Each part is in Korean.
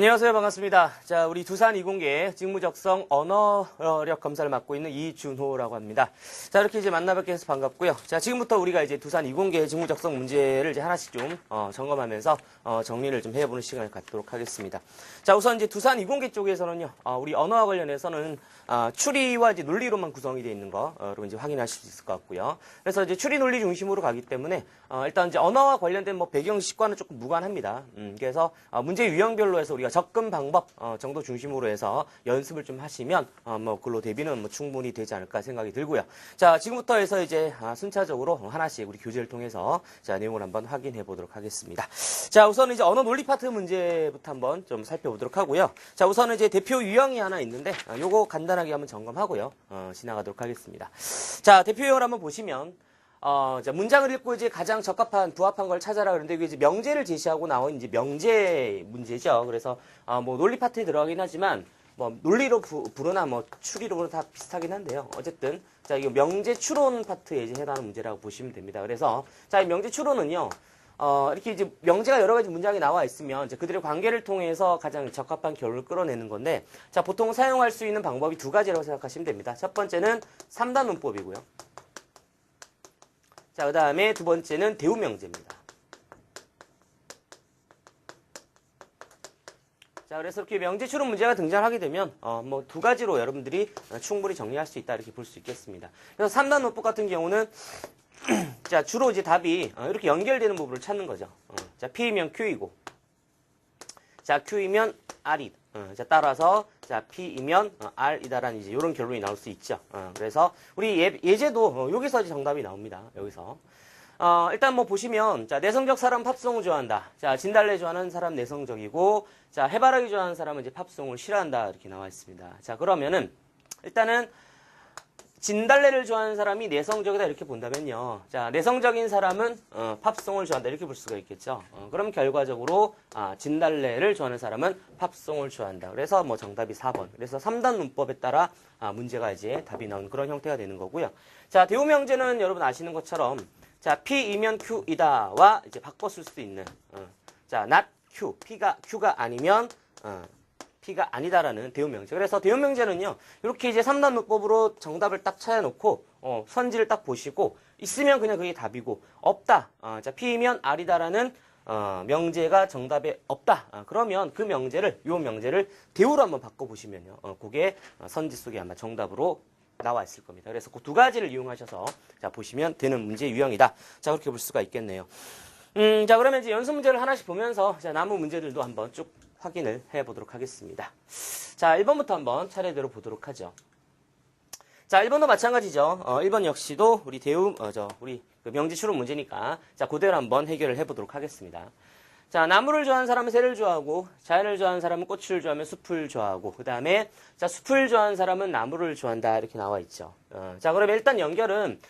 안녕하세요. 반갑습니다. 자, 우리 두산 이공계 직무적성 언어력 검사를 맡고 있는 이준호라고 합니다. 자, 이렇게 이제 만나뵙게 해서 반갑고요. 자, 지금부터 우리가 이제 두산 이공계 직무적성 문제를 이제 하나씩 좀 어, 점검하면서 어, 정리를 좀 해보는 시간을 갖도록 하겠습니다. 자, 우선 이제 두산 이공계 쪽에서는요, 어, 우리 언어와 관련해서는 아, 추리와 이제 논리로만 구성이 되어 있는 거, 어, 이제 확인하실 수 있을 것 같고요. 그래서 이제 추리 논리 중심으로 가기 때문에 어, 일단 이제 언어와 관련된 뭐 배경 식과는 조금 무관합니다. 음, 그래서 어, 문제 유형별로 해서 우리가 접근 방법 어, 정도 중심으로 해서 연습을 좀 하시면 어, 뭐 글로 대비는 뭐 충분히 되지 않을까 생각이 들고요. 자 지금부터 해서 이제 아, 순차적으로 하나씩 우리 교재를 통해서 자 내용을 한번 확인해 보도록 하겠습니다. 자 우선 이제 언어 논리 파트 문제부터 한번 좀 살펴보도록 하고요. 자 우선은 이제 대표 유형이 하나 있는데 어, 요거 간단하게 한번 점검하고요. 어, 지나가도록 하겠습니다. 자 대표 유형을 한번 보시면 어, 자, 문장을 읽고 이제 가장 적합한, 부합한 걸 찾아라 그러는데 이게 이제 명제를 제시하고 나온 이제 명제 문제죠. 그래서, 어, 뭐 논리 파트에 들어가긴 하지만, 뭐 논리로 부, 부르나 뭐 추리로 다 비슷하긴 한데요. 어쨌든, 자, 이거 명제 추론 파트에 이제 해당하는 문제라고 보시면 됩니다. 그래서, 자, 이 명제 추론은요, 어, 이렇게 이제 명제가 여러 가지 문장이 나와 있으면 이제 그들의 관계를 통해서 가장 적합한 결론을 끌어내는 건데, 자, 보통 사용할 수 있는 방법이 두 가지라고 생각하시면 됩니다. 첫 번째는 3단 문법이고요. 자, 그 다음에 두 번째는 대우명제입니다. 자, 그래서 이렇게 명제 추론 문제가 등장하게 되면, 어, 뭐, 두 가지로 여러분들이 어, 충분히 정리할 수 있다, 이렇게 볼 수 있겠습니다. 그래서 3단 논법 같은 경우는, 자, 주로 이제 답이 어, 이렇게 연결되는 부분을 찾는 거죠. 어, 자, P이면 Q이고, 자, Q이면 R이, 어, 자, 따라서, 자, P이면 어, R이다라는 이제 이런 결론이 나올 수 있죠. 어, 그래서 우리 예, 예제도 어, 여기서 정답이 나옵니다. 여기서. 어, 일단 뭐 보시면, 자, 내성적 사람 팝송을 좋아한다. 자, 진달래 좋아하는 사람 내성적이고, 자, 해바라기 좋아하는 사람은 이제 팝송을 싫어한다. 이렇게 나와 있습니다. 자, 그러면은, 일단은, 진달래를 좋아하는 사람이 내성적이다 이렇게 본다면요. 자, 내성적인 사람은 어, 팝송을 좋아한다 이렇게 볼 수가 있겠죠. 어, 그럼 결과적으로 아, 진달래를 좋아하는 사람은 팝송을 좋아한다. 그래서 뭐 정답이 4번. 그래서 3단 문법에 따라 아, 문제가 이제 답이 나온 그런 형태가 되는 거고요. 자, 대우명제는 여러분 아시는 것처럼 자, P이면 Q이다와 이제 바꿔 쓸 수 있는 어, 자, not Q, P가 Q가 아니면 어, P가 아니다라는 대우명제. 그래서 대우명제는요, 이렇게 이제 3단 문법으로 정답을 딱 찾아놓고, 어, 선지를 딱 보시고, 있으면 그냥 그게 답이고, 없다. 어, 자, P이면 R이다라는, 어, 명제가 정답에 없다. 아, 그러면 그 명제를, 요 명제를 대우로 한번 바꿔보시면요, 어, 그게 어, 선지 속에 아마 정답으로 나와 있을 겁니다. 그래서 그 두 가지를 이용하셔서, 자, 보시면 되는 문제 유형이다. 자, 그렇게 볼 수가 있겠네요. 음, 자, 그러면 이제 연습 문제를 하나씩 보면서, 자, 남은 문제들도 한번 쭉 확인을 해 보도록 하겠습니다. 자, 1번부터 한번 차례대로 보도록 하죠. 자, 1번도 마찬가지죠. 어, 1번 역시도 우리 대우, 어, 저, 우리 그 명지 추론 문제니까, 자, 그대로 한번 해결을 해 보도록 하겠습니다. 자, 나무를 좋아하는 사람은 새를 좋아하고, 자연을 좋아하는 사람은 꽃을 좋아하면 숲을 좋아하고, 그 다음에, 자, 숲을 좋아하는 사람은 나무를 좋아한다. 이렇게 나와 있죠. 어, 자, 그러면 일단 연결은,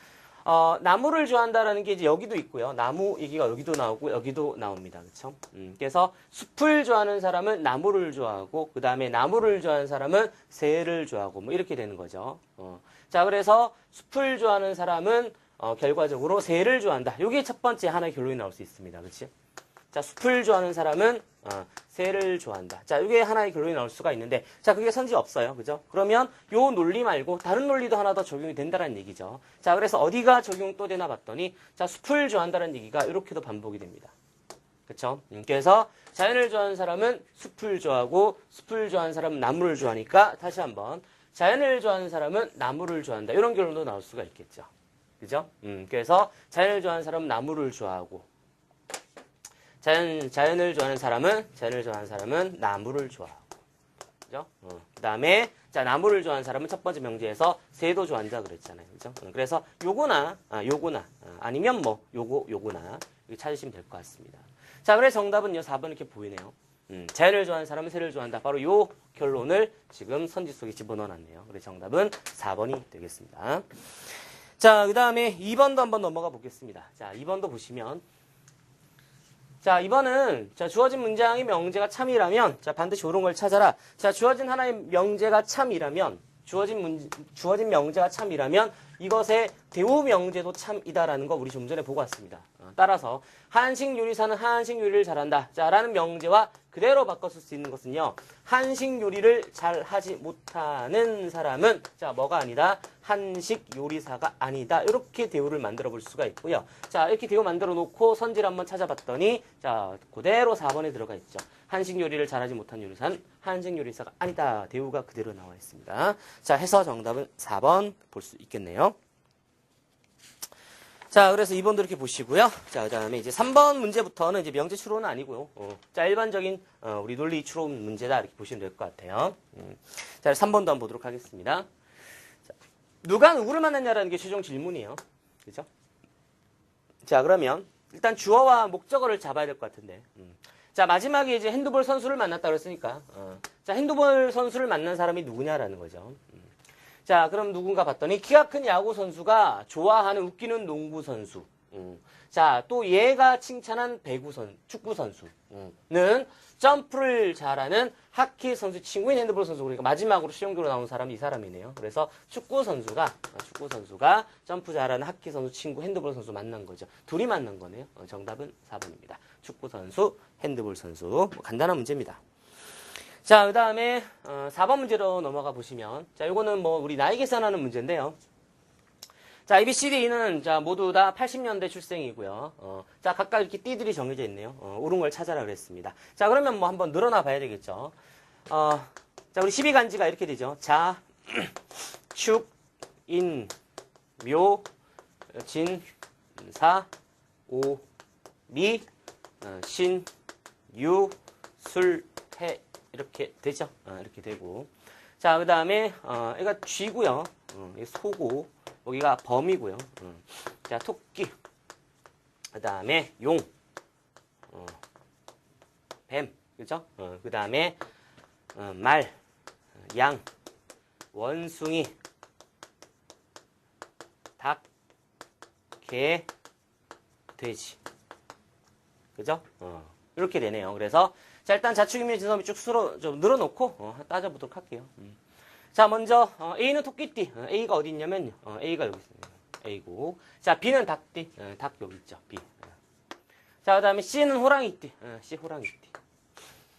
어, 나무를 좋아한다라는 게 이제 여기도 있고요. 나무 얘기가 여기도 나오고 여기도 나옵니다. 그렇죠? 음, 그래서 숲을 좋아하는 사람은 나무를 좋아하고 그 다음에 나무를 좋아하는 사람은 새를 좋아하고 뭐 이렇게 되는 거죠. 어, 자, 그래서 숲을 좋아하는 사람은 어, 결과적으로 새를 좋아한다. 이게 첫 번째 하나의 결론이 나올 수 있습니다. 그렇지? 자, 숲을 좋아하는 사람은 어, 새를 좋아한다. 자, 이게 하나의 결론이 나올 수가 있는데, 자, 그게 선지 없어요. 그죠? 그러면 요 논리 말고 다른 논리도 하나 더 적용이 된다는 얘기죠. 자, 그래서 어디가 적용 또 되나 봤더니, 자, 숲을 좋아한다는 얘기가 이렇게도 반복이 됩니다. 그쵸? 음, 그래서 자연을 좋아하는 사람은 숲을 좋아하고, 숲을 좋아하는 사람은 나무를 좋아하니까, 다시 한번, 자연을 좋아하는 사람은 나무를 좋아한다. 이런 결론도 나올 수가 있겠죠. 그죠? 음, 그래서 자연을 좋아하는 사람은 나무를 좋아하고, 자연, 자연을 좋아하는 사람은, 자연을 좋아하는 사람은 나무를 좋아하고. 그죠? 어. 그 다음에, 자, 나무를 좋아하는 사람은 첫 번째 명제에서 새도 좋아한다 그랬잖아요. 그죠? 어, 그래서 요거나, 아, 요거나, 아, 니면 뭐, 요거, 요거나, 찾으시면 될 것 같습니다. 자, 그래서 정답은요, 4번 이렇게 보이네요. 음, 자연을 좋아하는 사람은 새를 좋아한다. 바로 요 결론을 지금 선지 속에 집어넣어 놨네요. 그래서 정답은 4번이 되겠습니다. 자, 그 다음에 2번도 한번 넘어가 보겠습니다. 자, 2번도 보시면, 자, 이번은, 자, 주어진 문장의 명제가 참이라면, 자, 반드시 옳은 걸 찾아라. 자, 주어진 하나의 명제가 참이라면, 주어진 문, 주어진 명제가 참이라면 이것의 대우 명제도 참이다라는 거 우리 좀 전에 보고 왔습니다. 어, 따라서 한식 요리사는 한식 요리를 잘한다. 자라는 명제와 그대로 바꿨을 수 있는 것은요. 한식 요리를 잘 하지 못하는 사람은 자 뭐가 아니다. 한식 요리사가 아니다. 이렇게 대우를 만들어 볼 수가 있고요. 자 이렇게 대우 만들어 놓고 선지를 한번 찾아봤더니 자 그대로 4번에 들어가 있죠. 한식 요리를 잘하지 못한 요리사는 한식 요리사가 아니다. 대우가 그대로 나와 있습니다. 자 해서 정답은 4번 볼 수 있겠네요. 자, 그래서 2번도 이렇게 보시고요. 자, 그 다음에 이제 3번 문제부터는 이제 명제 추론은 아니고요. 어, 자, 일반적인, 어, 우리 논리 추론 문제다. 이렇게 보시면 될 것 같아요. 음. 자, 3번도 한번 보도록 하겠습니다. 자, 누가 누구를 만났냐라는 게 최종 질문이에요. 그죠? 자, 그러면 일단 주어와 목적어를 잡아야 될 것 같은데. 음. 자, 마지막에 이제 핸드볼 선수를 만났다 그랬으니까. 어. 자, 핸드볼 선수를 만난 사람이 누구냐라는 거죠. 음. 자, 그럼 누군가 봤더니 키가 큰 야구 선수가 좋아하는 웃기는 농구 선수. 음. 자, 또 얘가 칭찬한 배구 선, 축구 선수는 점프를 잘하는 하키 선수 친구인 핸드볼 선수. 그러니까 마지막으로 실용적으로 나온 사람이 이 사람이네요. 그래서 축구 선수가 어, 축구 선수가 점프 잘하는 하키 선수 친구 핸드볼 선수 만난 거죠. 둘이 만난 거네요. 어, 정답은 4번입니다. 축구 선수, 핸드볼 선수. 뭐 간단한 문제입니다. 자, 그 다음에, 어, 4번 문제로 넘어가 보시면, 자, 요거는 뭐, 우리 나이 계산하는 문제인데요. 자, A, B, C, D는, 자, 모두 다 80년대 출생이고요. 어, 자, 각각 이렇게 띠들이 정해져 있네요. 어, 옳은 걸 찾아라 그랬습니다. 자, 그러면 뭐 한번 늘어나 봐야 되겠죠. 어, 자, 우리 12간지가 이렇게 되죠. 자, 축, 인, 묘, 진, 사, 오, 미, 어, 신, 유, 술, 해, 이렇게 되죠. 어, 이렇게 되고. 자, 그 다음에, 어, 얘가 쥐고요. 어, 소고. 여기가 범이고요. 어. 자, 토끼. 그 다음에 용. 어, 뱀. 그죠? 어, 그 다음에, 어, 말. 어, 양. 원숭이. 닭. 개. 돼지. 그죠? 어, 이렇게 되네요. 그래서, 자, 일단 자축인면 진섬이 쭉 쓸어, 좀 늘어놓고, 어, 따져보도록 할게요. 음. 자, 먼저, 어, A는 토끼띠. 어, A가 어디 있냐면, 어, A가 여기 있습니다. A고. 자, B는 닭띠. 어, 닭 여기 있죠. B. 어. 자, 그 다음에 C는 호랑이띠. 어, C 호랑이띠.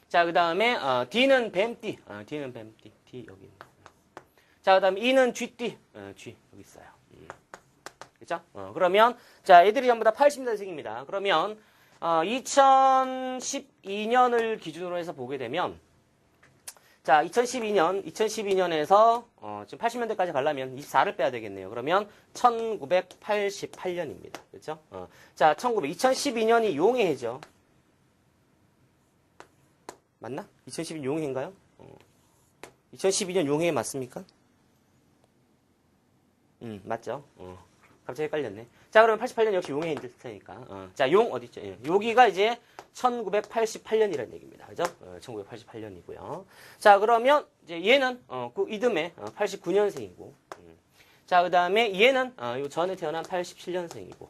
자, 그 다음에, 어, D는 뱀띠. 어, D는 뱀띠. D 여기 있네. 자, 그 다음에 E는 쥐띠. 어, 쥐 여기 있어요. 음. 그죠? 어, 그러면, 자, 애들이 전부 다 80년생입니다. 그러면, 어, 2012년을 기준으로 해서 보게 되면, 자, 2012년, 2012년에서, 어, 지금 80년대까지 가려면 24를 빼야 되겠네요. 그러면 1988년입니다. 그렇죠? 어, 자, 1900, 2012년이 용의 해죠. 맞나? 2012년 용의 해인가요? 어. 2012년 용의 해 맞습니까? 음, 맞죠? 어. 갑자기 헷갈렸네. 자, 그러면 88년 역시 용의 해일 테니까. 어. 자, 용 어디 있죠? 예. 여기가 이제 1988년이라는 얘기입니다. 그죠? 어, 1988년이고요. 자, 그러면 이제 얘는 어, 그 이듬해 어, 89년생이고. 음. 자, 그다음에 얘는 어, 요 전에 태어난 87년생이고.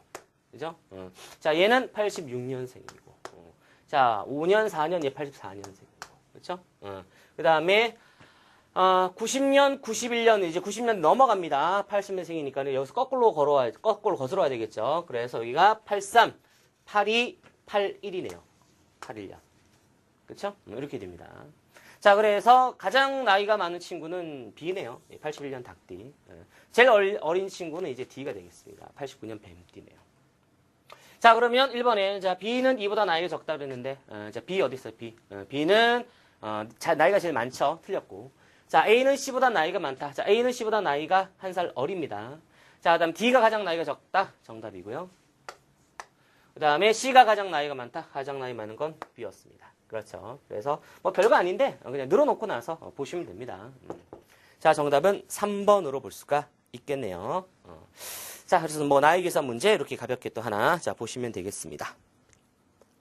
그죠? 어. 자, 얘는 86년생이고. 어. 자, 5년, 4년 얘 84년생이고. 그렇죠? 어. 그다음에 어, 90년, 91년, 이제 90년 넘어갑니다. 80년생이니까 여기서 거꾸로 걸어와, 거꾸로 거슬러야 되겠죠. 그래서 여기가 83, 82, 81이네요. 81년. 그쵸? 음, 이렇게 됩니다. 자, 그래서 가장 나이가 많은 친구는 B네요. 81년 닭띠. 예. 제일 어린 친구는 이제 D가 되겠습니다. 89년 뱀띠네요. 자, 그러면 1번에, 자, B는 E보다 나이가 적다 그랬는데, 어, 자, B 어디 있어요, B? 어, B는, 어, 자, 나이가 제일 많죠. 틀렸고. 자, A는 C보다 나이가 많다. 자, A는 C보다 나이가 한 살 어립니다. 자, 그 다음 D가 가장 나이가 적다. 정답이고요. 그 다음에 C가 가장 나이가 많다. 가장 나이 많은 건 B였습니다. 그렇죠. 그래서 뭐 별거 아닌데 어, 그냥 늘어놓고 나서 어, 보시면 됩니다. 음. 자, 정답은 3번으로 볼 수가 있겠네요. 어. 자, 그래서 뭐 나이 계산 문제 이렇게 가볍게 또 하나 자 보시면 되겠습니다.